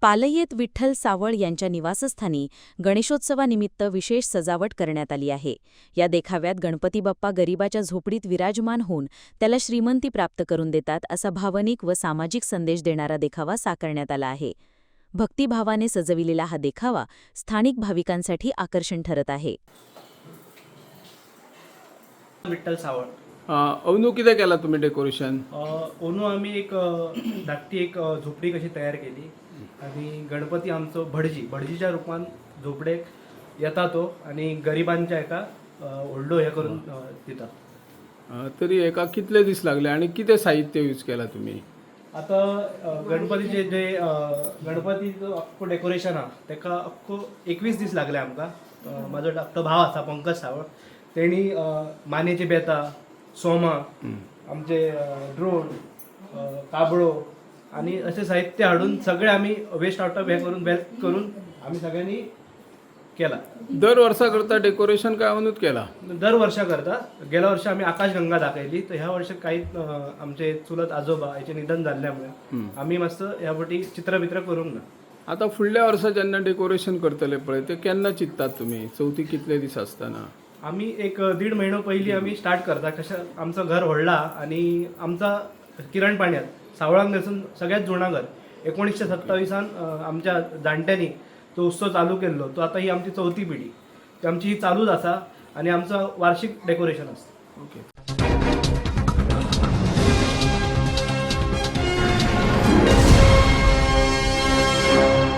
पालयेत विठ्ठल सावळ यांच्या निवासस्थानी गणेशोत्सवानिमित्त विशेष सजावट करण्यात आली आहे. या देखाव्यात गणपती बाप्पा गरिबाच्या झोपडीत विराजमान होऊन त्याला श्रीमंती प्राप्त करून देतात असा भावनिक व सामाजिक संदेश देणारा देखावा साकारण्यात आला आहे. भक्तिभावाने सजविलेला हा देखावा स्थानिक भाविकांसाठी आकर्षण ठरत आहे. विठ्ठल सावळ. अंदू कितें केलां तुमी डेकोरेशन अ, ओनू आम्ही एक अ, धाकटी एक अ, झोपडी कशी तयार केली. आणि गणपती आमचो भटजी भटजीच्या रूपान झोपडेक येता तो आणि गरिबांच्या एका व्हडलो हे करून अ, दिता अ, तरी एका कितले दीस लागले आणि कितें साहित्य यूज केला तुम्ही? आता गणपतीचे जे गणपतीचो अख्खो डेकोरेशन हा तेका अख्खो एकवीस दीस लागले आमकां. म्हाजो धाकटो भाव आसा पंकज सावळ तेणी मानेची बेतां सोमां आमचे ड्रोन काबळो आणि असे साहित्य हाडून सगळे आम्ही वेस्ट आउट ऑफ हे करून वेल्थ करून आम्ही सगळ्यांनी केला. दर वर्सा करता डेकोरेशन काय अंदूच केला? दर वर्षा करता गेल्या वर्षी आम्ही आकाशगंगा दाखयली तर ह्या वर्षी काही अं, आमचे चुलत आजोबा याचे निधन झाल्यामुळे आम्ही मस्त ह्या फाटी चित्र बित्र करूंक ना आता फुडल्या वर्सा जेन्ना डेकोरेशन करतले पळय ते केन्ना चिंततात तुम्ही? चवथी कितले दीस आसतना आम्ही एक दीड महिनो पहिली आम्ही स्टार्ट करता. कशा आमचं घर व्हडला आणि आमचा किरण पाण्यात सावळांग नसून सगळ्यात जुना घर एकोणीसशे सत्तावीसान आमच्या जाणट्यांनी तो उत्सव चालू केल्लो. तो आता ही आमची चौथी पिढी. आमची ही चालूच आसा आणि आमचं वार्षिक डेकोरेशन असतं. ओके.